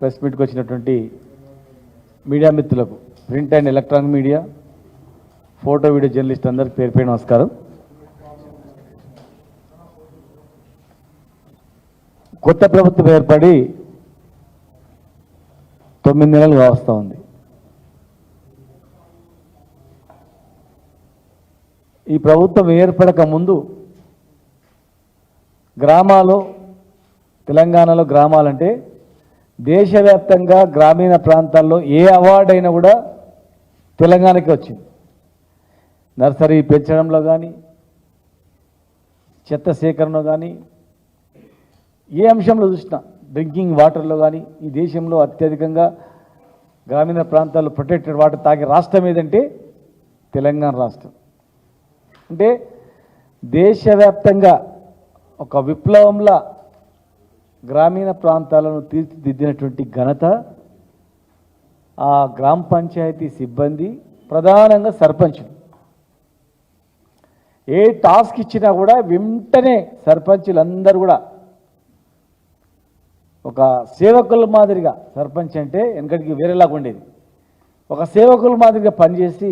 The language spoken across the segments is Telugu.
ప్రెస్ మీట్కి వచ్చినటువంటి మీడియా మిత్రులకు print and electronic media photo video journalist అందరికి పేరు పేరు నమస్కారం. కొత్త ప్రభుత్వం ఏర్పడి తొమ్మిది నెలలు కావస్తూ ఉంది. ఈ ప్రభుత్వం ఏర్పడక ముందు గ్రామాలు తెలంగాణలో గ్రామాలంటే దేశవ్యాప్తంగా గ్రామీణ ప్రాంతాల్లో ఏ అవార్డు అయినా కూడా తెలంగాణకి వచ్చింది. నర్సరీ పెంచడంలో కానీ చెత్త సేకరణలో కానీ ఏ అంశంలో చూసినా డ్రింకింగ్ వాటర్లో కానీ ఈ దేశంలో అత్యధికంగా గ్రామీణ ప్రాంతాల్లో ప్రొటెక్టెడ్ వాటర్ తాగే రాష్ట్రం ఏదంటే తెలంగాణ రాష్ట్రం. అంటే దేశవ్యాప్తంగా ఒక విప్లవంలా గ్రామీణ ప్రాంతాలను తీర్చిదిద్దినటువంటి ఘనత ఆ గ్రామ పంచాయతీ సిబ్బంది ప్రధానంగా సర్పంచులు. ఏ టాస్క్ ఇచ్చినా కూడా వెంటనే సర్పంచులందరూ కూడా ఒక సేవకుల మాదిరిగా సర్పంచ్ అంటే వెనకటికి వేరేలాగా ఉండేది. ఒక సేవకుల మాదిరిగా పనిచేసి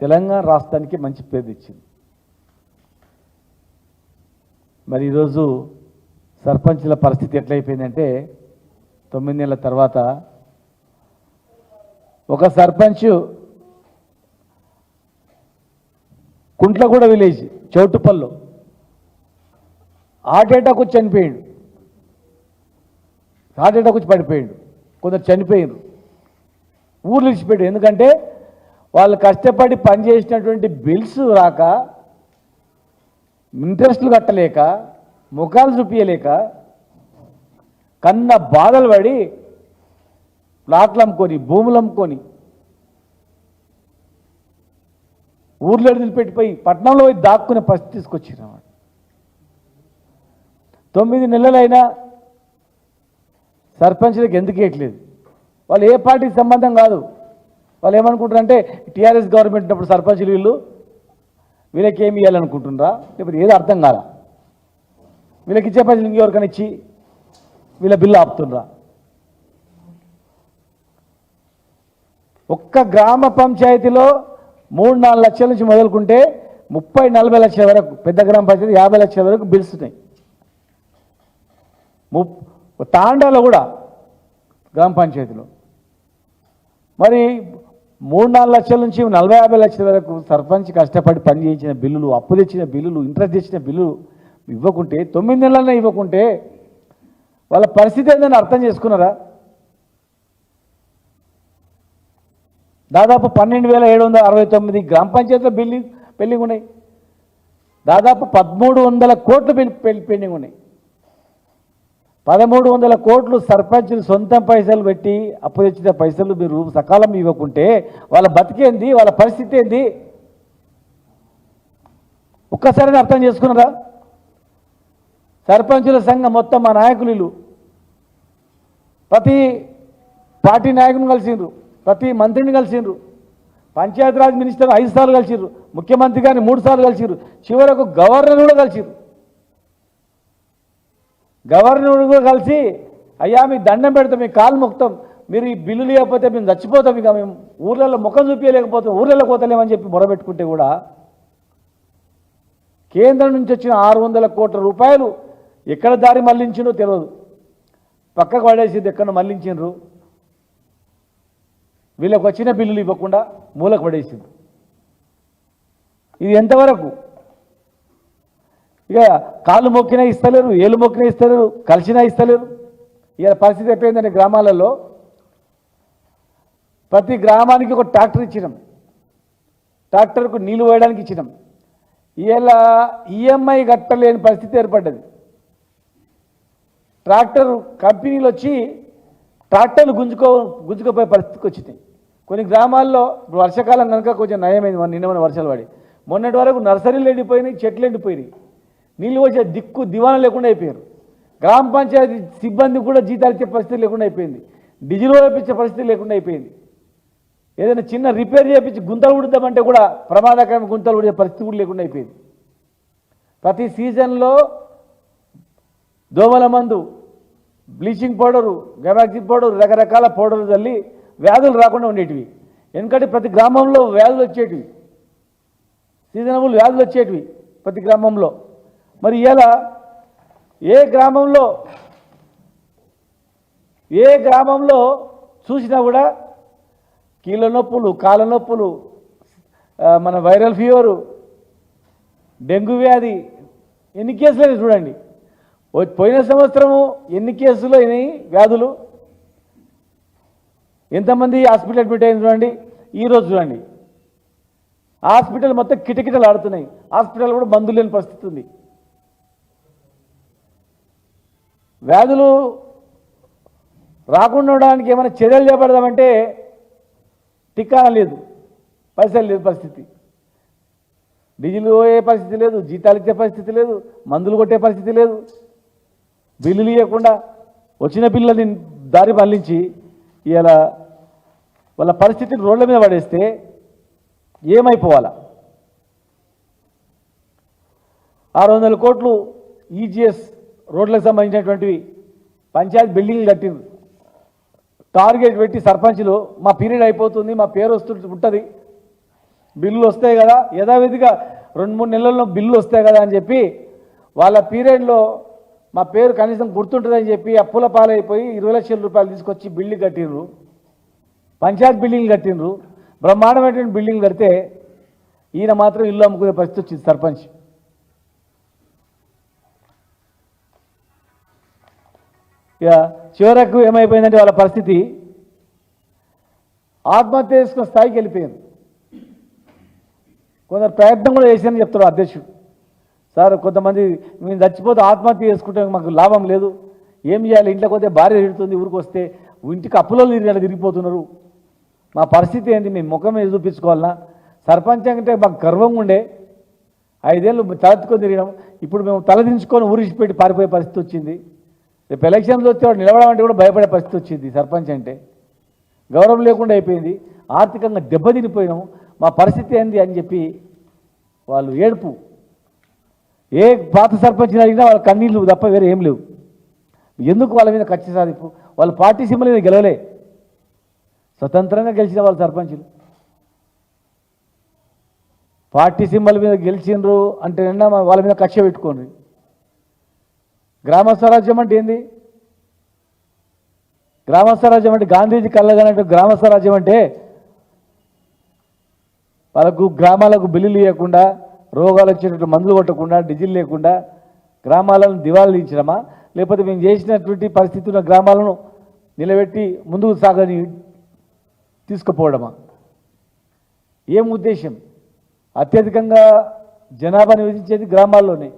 తెలంగాణ రాష్ట్రానికి మంచి పేరు తెచ్చింది. మరి ఈరోజు సర్పంచ్ల పరిస్థితి ఎట్లయిపోయిందంటే తొమ్మిది నెలల తర్వాత ఒక sarpanch Kuntlaguda village Choutuppal heart attack వచ్చి చనిపోయాడు. హార్ట్ అటాక్ వచ్చి పడిపోయాడు. కొందరు చనిపోయారు ఊరు విడిచిపెట్టాడు ఎందుకంటే వాళ్ళు కష్టపడి పనిచేసినటువంటి బిల్స్ రాక ఇంట్రెస్ట్లు కట్టలేక ముఖాలు చూపించలేక కన్న బాధలు పడి ప్లాట్లు అమ్ముకొని భూములు అమ్ముకొని ఊర్లో వదిలిపెట్టిపోయి పట్టణంలో పోయి దాక్కునే పరిస్థితి తీసుకొచ్చారు తొమ్మిది నెలలైనా సర్పంచ్లకు ఎందుకు ఇవ్వట్లేదు? వాళ్ళు ఏ పార్టీకి సంబంధం కాదు. వాళ్ళు ఏమనుకుంటారంటే టీఆర్ఎస్ గవర్నమెంట్ ఉన్నప్పుడు సర్పంచ్లు వీళ్ళు వీళ్ళకి ఏమి ఇవ్వాలనుకుంటున్నారా? లేకపోతే ఏదో అర్థం కాదా వీళ్ళకి ఇచ్చే పైసలు ఇంకెవరికైనా ఇచ్చి వీళ్ళ బిల్లు ఆపుతుండ్రా? ఒక్క గ్రామ పంచాయతీలో మూడు నాలుగు లక్షల నుంచి మొదలుకుంటే ముప్పై నలభై లక్షల వరకు పెద్ద గ్రామ పంచాయతీ యాభై లక్షల వరకు బిల్స్ ఉన్నాయి. ము తాండాలో కూడా గ్రామ పంచాయతీలో. మరి మూడు నాలుగు లక్షల నుంచి నలభై యాభై లక్షల వరకు సర్పంచ్ కష్టపడి పని చేయించిన బిల్లులు అప్పు తెచ్చిన బిల్లులు ఇంట్రెస్ట్ తెచ్చిన బిల్లులు ఇవ్వకుంటే తొమ్మిది నెలలనే ఇవ్వకుంటే వాళ్ళ పరిస్థితి ఏందని అర్థం చేసుకున్నారా? దాదాపు పన్నెండు వేల ఏడు వందల అరవై తొమ్మిది గ్రామ పంచాయతీల బిల్డింగ్ పెండింగ్ ఉన్నాయి. దాదాపు పదమూడు వందల కోట్లు బిల్ పెండింగ్ ఉన్నాయి. పదమూడు వందల కోట్లు సర్పంచులు సొంతం పైసలు పెట్టి అప్పు తెచ్చిన పైసలు మీరు సకాలం ఇవ్వకుంటే వాళ్ళ బతికేంది వాళ్ళ పరిస్థితి ఏంది? ఒక్కసారి అర్థం చేసుకున్నారా? సర్పంచుల సంఘం మొత్తం మా నాయకులు ప్రతి పార్టీ నాయకుని కలిసిండ్రు ప్రతి మంత్రిని కలిసిండ్రు పంచాయతీరాజ్ మినిస్టర్ ఐదు సార్లు కలిసిర్రు ముఖ్యమంత్రి గారిని మూడు సార్లు కలిసిర్రు చివరకు గవర్నర్ కూడా కలిసిర్రు గవర్నర్ కూడా కలిసి అయ్యా మీ దండం పెడతాం మీ కాలు మొక్తాం మీరు ఈ బిల్లు లేకపోతే మేము చచ్చిపోతాం ఇక మేము ఊర్లలో ముఖం చూపించలేకపోతాం ఊర్లలో పోతలేమని చెప్పి మొరబెట్టుకుంటే కూడా కేంద్రం నుంచి వచ్చిన ఆరు వందల కోట్ల రూపాయలు ఎక్కడ దారి మళ్ళించినో తెలియదు పక్కకు పడేసింది ఎక్కడ మళ్ళించిండ్రు వీళ్ళకి వచ్చిన బిల్లులు ఇవ్వకుండా మూలకు పడేసింది ఇది ఎంతవరకు? ఇక కాళ్ళు మొక్కినా ఇస్తలేరు ఏళ్ళు మొక్కినా ఇస్తలేరు కలిసినా ఇస్తలేరు. ఇక పరిస్థితి అయిపోయిందండి గ్రామాలలో ప్రతి గ్రామానికి ఒక ట్రాక్టర్ ఇచ్చినాం. ట్రాక్టర్కు నీళ్ళు పోయడానికి ఇచ్చినాం. ఇలా ఈఎంఐ కట్టలేని పరిస్థితి ఏర్పడ్డది. ట్రాక్టర్ కంపెనీలు వచ్చి ట్రాక్టర్లు గుంజుకో గుంజుకుపోయే పరిస్థితికి వచ్చినాయి కొన్ని గ్రామాల్లో ఇప్పుడు వర్షాకాలం కనుక కొంచెం నయమైంది మన నిన్న మన వర్షాలు పడి. మొన్నటి వరకు నర్సరీలు ఎండిపోయినాయి చెట్లు ఎండిపోయినాయి. నీళ్ళు వచ్చే దిక్కు దివాణం లేకుండా అయిపోయారు. గ్రామ పంచాయతీ సిబ్బంది కూడా జీతాలు ఇచ్చే పరిస్థితి లేకుండా అయిపోయింది. డిజిల్ వేయించే పరిస్థితి లేకుండా అయిపోయింది. ఏదైనా చిన్న రిపేర్ చేయించి గుంతలు ఉడుద్దామంటే కూడా ప్రమాదకరమైన గుంతలు ఉడిచే పరిస్థితి కూడా లేకుండా అయిపోయింది. ప్రతి సీజన్లో దోమల మందు బ్లీచింగ్ పౌడరు గెమాక్సిన్ పౌడరు రకరకాల పౌడర్లు చల్లి వ్యాధులు రాకుండా ఉండేటివి. ఎందుకంటే ప్రతి గ్రామంలో వ్యాధులు వచ్చేటివి. సీజనబుల్ వ్యాధులు వచ్చేటివి ప్రతి గ్రామంలో. మరి ఇలా ఏ గ్రామంలో ఏ గ్రామంలో చూసినా కూడా కీళ్ళ నొప్పులు కాళ్ళ నొప్పులు మన వైరల్ ఫీవరు డెంగ్యూ వ్యాధి ఎన్ని కేసులు చూడండి. పోయిన సంవత్సరము ఎన్ని కేసులు అయినాయి? వ్యాధులు? ఎంతమంది హాస్పిటల్ అడ్మిట్ అయింది చూడండి. ఈరోజు చూడండి. హాస్పిటల్ మొత్తం కిటకిటలు ఆడుతున్నాయి. హాస్పిటల్ కూడా మందులు లేని పరిస్థితి ఉంది. వ్యాధులు రాకుండా ఉండడానికి ఏమైనా చర్యలు చేపడదామంటే టిక్కాన లేదు. పైసలు లేదు పరిస్థితి. డీజిల్ పోయే పరిస్థితి లేదు. జీతాలు ఇచ్చే పరిస్థితి లేదు. మందులు కొట్టే పరిస్థితి లేదు. బిల్లులు ఇవ్వకుండా వచ్చిన బిల్లుని దారి మళ్ళించి ఇలా వాళ్ళ పరిస్థితిని రోడ్ల మీద పడేస్తే ఏమైపోవాలా? ఆరు వందల కోట్లు ఈజీఎస్ రోడ్లకు సంబంధించినటువంటివి పంచాయతీ బిల్డింగ్లు కట్టింది టార్గెట్ పెట్టి సర్పంచ్లు మా పీరియడ్ అయిపోతుంది మా పేరు వస్తు ఉంటుంది. బిల్లులు వస్తాయి కదా యథావిధిగా రెండు మూడు నెలల్లో బిల్లు వస్తాయి కదా అని చెప్పి వాళ్ళ పీరియడ్లో మా పేరు కనీసం గుర్తుంటుందని చెప్పి అప్పుల పాలైపోయి ఇరవై లక్షల రూపాయలు తీసుకొచ్చి బిల్డింగ్ కట్టిండ్రు పంచాయత్ బిల్డింగ్ కట్టిండ్రు బ్రహ్మాండమైనటువంటి బిల్డింగ్ కడితే ఈయన మాత్రం ఇల్లు అమ్ముకునే పరిస్థితి వచ్చింది సర్పంచ్. ఇక చివరకు ఏమైపోయిందంటే వాళ్ళ పరిస్థితి. ఆత్మహత్య చేసుకున్న స్థాయికి వెళ్ళిపోయింది కొందరు ప్రయత్నం కూడా చేశారని చెప్తాడు అధ్యక్షుడు. సార్ కొంతమంది మేము చచ్చిపోతే ఆత్మహత్య చేసుకుంటే మాకు లాభం లేదు. ఏం చేయాలి? ఇంట్లోకి పోతే భార్య తిడుతుంది ఊరికి వస్తే ఇంటికి అప్పులో తిరిగి తిరిగిపోతున్నారు. మా పరిస్థితి ఏంటి మేము ముఖం మీద చూపించుకోవాలన్నా సర్పంచ్ అంటే మాకు గర్వంగా ఉండే. ఐదేళ్ళు తలెత్తుకొని తిరిగినాం. ఇప్పుడు మేము తలదించుకొని ఊరిసిపెట్టి పారిపోయే పరిస్థితి వచ్చింది. రేపు ఎలక్షన్లో వచ్చే వాడు నిలవడం అంటే కూడా భయపడే పరిస్థితి వచ్చింది సర్పంచ్ అంటే. గౌరవం లేకుండా అయిపోయింది. ఆర్థికంగా దెబ్బతినిపోయినాము. మా పరిస్థితి ఏంది అని చెప్పి వాళ్ళు ఏడుపు. ఏ పాత సర్పంచ్ని అడిగినా వాళ్ళ కన్నీళ్ళు తప్ప వేరే ఏం లేవు. ఎందుకు వాళ్ళ మీద కక్ష సాధింపు? వాళ్ళు పార్టీ సింబల్ మీద గెలవలే. స్వతంత్రంగా గెలిచిన వాళ్ళ సర్పంచులు. పార్టీ సింబల్ మీద గెలిచిండ్రు అంటే నిన్న వాళ్ళ మీద కక్ష పెట్టుకోండి. గ్రామ స్వరాజ్యం అంటే ఏంది? గ్రామ స్వరాజ్యం అంటే గాంధీజీ కళ్ళగానంటే గ్రామ స్వరాజ్యం అంటే వాళ్ళకు గ్రామాలకు బిల్లులు ఇవ్వకుండా రోగాలు వచ్చేటట్టు మందులు కొట్టకుండా డిజిల్ లేకుండా గ్రామాలను దివాళీ ఇచ్చడమా లేకపోతే మేము చేసినటువంటి పరిస్థితి ఉన్న గ్రామాలను నిలబెట్టి ముందుకు సాగని తీసుకుపోవడమా? ఏం ఉద్దేశం అత్యధికంగా జనాభా నివసించేది గ్రామాల్లోనే.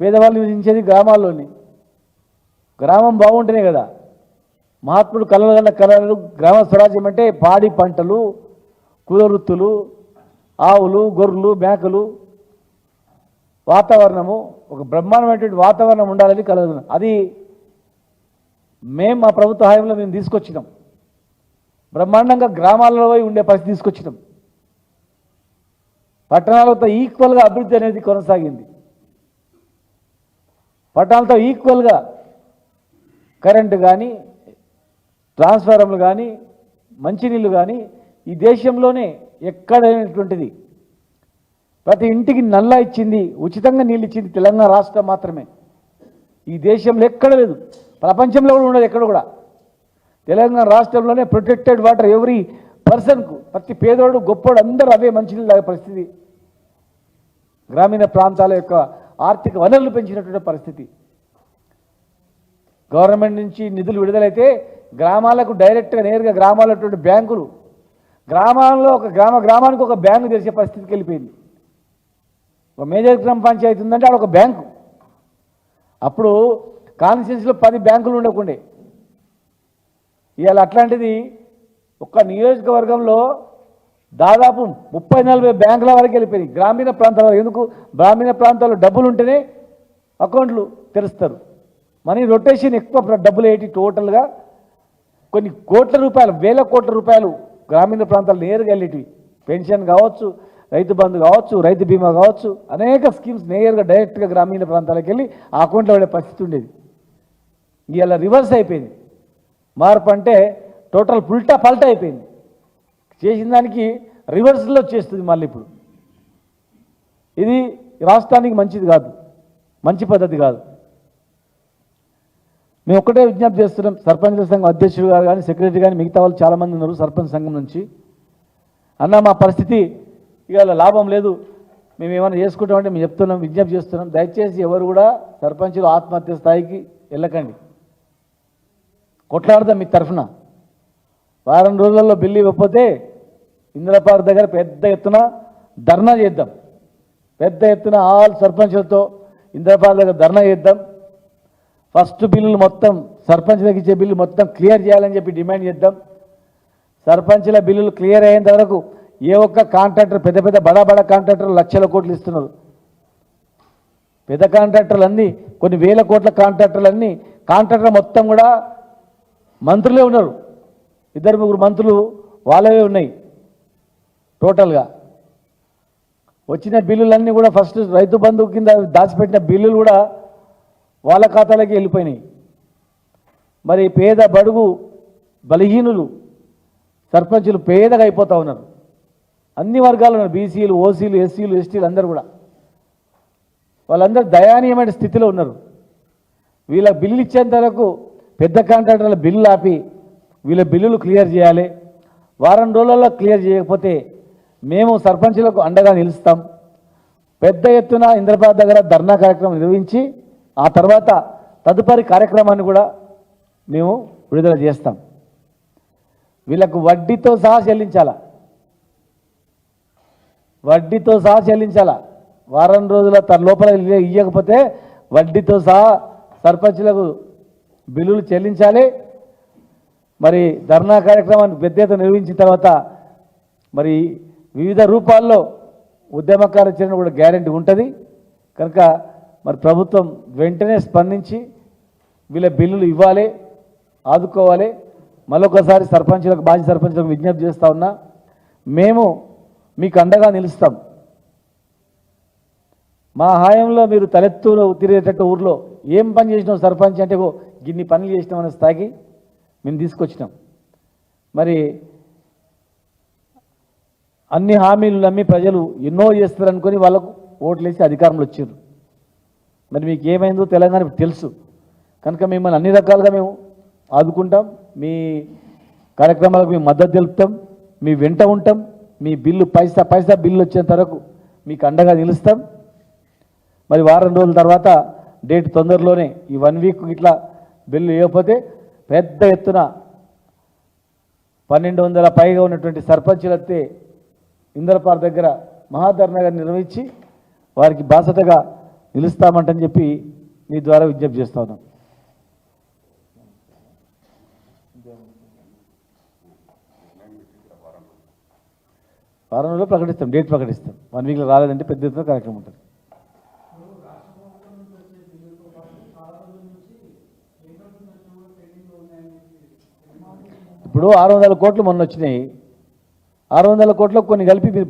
పేదవాళ్ళు నివసించేది గ్రామాల్లోనే. గ్రామం బాగుంటేనే కదా. మహాత్ముడు కలగల కళలు గ్రామ స్వరాజ్యం అంటే పాడి పంటలు కులవృత్తులు ఆవులు గొర్రెలు మేకలు వాతావరణము ఒక బ్రహ్మాండమైనటువంటి వాతావరణం ఉండాలని కలదు. అది మేము మా ప్రభుత్వ హాయంలో మేము తీసుకొచ్చినాం. బ్రహ్మాండంగా గ్రామాలలో పోయి ఉండే పరిస్థితి తీసుకొచ్చినాం. పట్టణాలతో ఈక్వల్గా అభివృద్ధి అనేది కొనసాగింది. పట్టణాలతో ఈక్వల్గా కరెంటు కానీ ట్రాన్స్ఫారంలు కానీ మంచినీళ్ళు కానీ ఈ దేశంలోనే ఎక్కడైనటువంటిది. ప్రతి ఇంటికి నల్లా ఇచ్చింది ఉచితంగా నీళ్ళు ఇచ్చింది తెలంగాణ రాష్ట్రం మాత్రమే. ఈ దేశంలో ఎక్కడ లేదు. ప్రపంచంలో కూడా ఉండదు ఎక్కడ కూడా. తెలంగాణ రాష్ట్రంలోనే ప్రొటెక్టెడ్ వాటర్ ఎవ్రీ పర్సన్కు ప్రతి పేదోడు గొప్పోడు అందరూ అవే మంచినీళ్ళు తాగే పరిస్థితి. గ్రామీణ ప్రాంతాల యొక్క ఆర్థిక వనరులు పెంచినటువంటి పరిస్థితి. గవర్నమెంట్ నుంచి నిధులు విడుదలైతే గ్రామాలకు డైరెక్ట్గా నేరుగా గ్రామాలటువంటి బ్యాంకులు గ్రామాల్లో ఒక గ్రామ గ్రామానికి ఒక బ్యాంకు తెరిచే పరిస్థితికి వెళ్ళిపోయింది. ఒక మేజర్ గ్రామ పంచాయతీ ఉందంటే అక్కడ ఒక బ్యాంకు. అప్పుడు కాన్స్టిట్యూన్సీలో పది బ్యాంకులు ఉండకుండే. ఇవాళ అట్లాంటిది ఒక నియోజకవర్గంలో దాదాపు ముప్పై నలభై బ్యాంకుల వరకు వెళ్ళిపోయినాయి. గ్రామీణ ప్రాంతాల ఎందుకు? గ్రామీణ ప్రాంతాల్లో డబ్బులు ఉంటేనే అకౌంట్లు తెరుస్తారు. మనీ రొటేషన్ ఎక్కువ డబ్బులు ఏంటి టోటల్గా కొన్ని కోట్ల రూపాయలు వేల కోట్ల రూపాయలు గ్రామీణ ప్రాంతాలు నేరుగా వెళ్ళేటివి. పెన్షన్ కావచ్చు రైతు బంధు కావచ్చు రైతు బీమా కావచ్చు అనేక స్కీమ్స్ నేరుగా డైరెక్ట్గా గ్రామీణ ప్రాంతాలకు వెళ్ళి ఆ అకౌంట్లో పడే పరిస్థితి ఉండేది. ఇవాళ రివర్స్ అయిపోయింది. మార్పు అంటే టోటల్ పుల్టా పల్టా అయిపోయింది. చేసిన దానికి రివర్స్లో చేస్తుంది మళ్ళీ ఇప్పుడు. ఇది రాష్ట్రానికి మంచిది కాదు. మంచి పద్ధతి కాదు. మేము ఒక్కటే విజ్ఞప్తి చేస్తున్నాం. సర్పంచ్ సంఘం అధ్యక్షుడు గారు కానీ సెక్రటరీ కానీ మిగతా వాళ్ళు చాలామంది ఉన్నారు సర్పంచ్ సంఘం నుంచి. అన్న మా పరిస్థితి ఇవాళ లాభం లేదు. మేము ఏమైనా చేసుకుంటామంటే మేము చెప్తున్నాం విజ్ఞప్తి చేస్తున్నాం. దయచేసి ఎవరు కూడా సర్పంచులు ఆత్మహత్య స్థాయికి వెళ్ళకండి. కొట్లాడదాం మీ తరఫున. వారం రోజులలో బిల్లు ఇవ్వకపోతే ఇందిరాపార్క్ దగ్గర పెద్ద ఎత్తున ధర్నా చేద్దాం. పెద్ద ఎత్తున ఆల్ సర్పంచులతో ఇందిరాపార్క్ దగ్గర ధర్నా చేద్దాం. ఫస్ట్ బిల్లులు మొత్తం సర్పంచ్ దగ్గర ఇచ్చే బిల్లు మొత్తం క్లియర్ చేయాలని చెప్పి డిమాండ్ చేద్దాం. సర్పంచ్ల బిల్లులు క్లియర్ అయ్యేంత వరకు ఏ ఒక్క కాంట్రాక్టర్ పెద్ద పెద్ద బడా బడా కాంట్రాక్టర్లు లక్షల కోట్లు ఇస్తున్నారు. పెద్ద కాంట్రాక్టర్లు అన్నీ కొన్ని వేల కోట్ల కాంట్రాక్టర్లు అన్నీ కాంట్రాక్టర్ మొత్తం కూడా మంత్రులే ఉన్నారు. ఇద్దరు ముగ్గురు మంత్రులు వాళ్ళవే ఉన్నాయి టోటల్గా. వచ్చిన బిల్లులన్నీ కూడా ఫస్ట్ రైతు బంధు కింద దాచిపెట్టిన బిల్లులు కూడా వాళ్ళ ఖాతాలోకి వెళ్ళిపోయినాయి. మరి పేద బడుగు బలహీనులు సర్పంచులు పేదగా అయిపోతూ ఉన్నారు. అన్ని వర్గాలు ఉన్నారు. బీసీలు ఓసీలు ఎస్సీలు ఎస్టీలు అందరూ కూడా. వాళ్ళందరూ దయానీయమైన స్థితిలో ఉన్నారు. వీళ్ళ బిల్లు ఇచ్చేంత వరకు పెద్ద కాంట్రాక్టర్ల బిల్లు ఆపి వీళ్ళ బిల్లులు క్లియర్ చేయాలి. వారం రోజులలో క్లియర్ చేయకపోతే మేము సర్పంచులకు అండగా నిలుస్తాం. పెద్ద ఎత్తున ఇంద్రపాద్ దగ్గర ధర్నా కార్యక్రమం నిర్వహించి ఆ తర్వాత తదుపరి కార్యక్రమాన్ని కూడా మేము విడుదల చేస్తాం. వీళ్ళకు వడ్డీతో సహా చెల్లించాలా. వడ్డీతో సహా చెల్లించాలా. వారం రోజుల తన లోపల ఇవ్వకపోతే వడ్డీతో సహా సర్పంచులకు బిల్లులు చెల్లించాలి. మరి ధర్నా కార్యక్రమాన్ని పెద్ద ఎత్తున నిర్వహించిన తర్వాత మరి వివిధ రూపాల్లో ఉద్యమ కార్యాచరణ కూడా గ్యారంటీ ఉంటుంది. కనుక మరి ప్రభుత్వం వెంటనే స్పందించి వీళ్ళ బిల్లులు ఇవ్వాలి ఆదుకోవాలి. మరొకసారి సర్పంచులకు మాజీ సర్పంచులకు విజ్ఞప్తి చేస్తా ఉన్నా మేము మీకు అండగా నిలుస్తాం. మా హాయంలో మీరు తలెత్తులో తిరిగేటట్టు ఊర్లో ఏం పని చేసినావు సర్పంచ్ అంటే "ఓ, గిన్ని పనులు చేసినాం అనే స్థాయికి మేము తీసుకొచ్చినాం. మరి అన్ని హామీలు నమ్మి ప్రజలు ఎన్నో చేస్తారనుకొని వాళ్ళకు ఓట్లేసి అధికారంలో వచ్చారు మరి మీకు ఏమైందో తెలంగాణ తెలుసు. కనుక మిమ్మల్ని అన్ని రకాలుగా మేము ఆదుకుంటాం. మీ కార్యక్రమాలకు మేము మద్దతు తెలుపుతాం. మీ వెంట ఉంటాం. మీ బిల్లు పైసా పైసా బిల్లు వచ్చేంత వరకు మీకు అండగా నిలుస్తాం. మరి వారం రోజుల తర్వాత డేట్ తొందరలోనే ఈ వన్ వీక్ ఇట్లా బిల్లు ఇవ్వకపోతే పెద్ద ఎత్తున పన్నెండు వందల పైగా ఉన్నటువంటి సర్పంచులైతే ఇంద్రపార్ దగ్గర మహాధర్నగా నిర్వహించి వారికి బాసటగా నిలుస్తామంటని చెప్పి మీ ద్వారా విజ్ఞప్తి చేస్తాను ఉన్నాం. వారం రోజుల్లో ప్రకటిస్తాం డేట్ ప్రకటిస్తాం. వన్ వీక్లో రాలేదంటే పెద్ద ఎత్తున కార్యక్రమం ఉంటుంది. ఇప్పుడు ఆరు వందల కోట్లు మొన్న వచ్చినాయి. ఆరు వందల కోట్లు కొన్ని కలిపి మీరు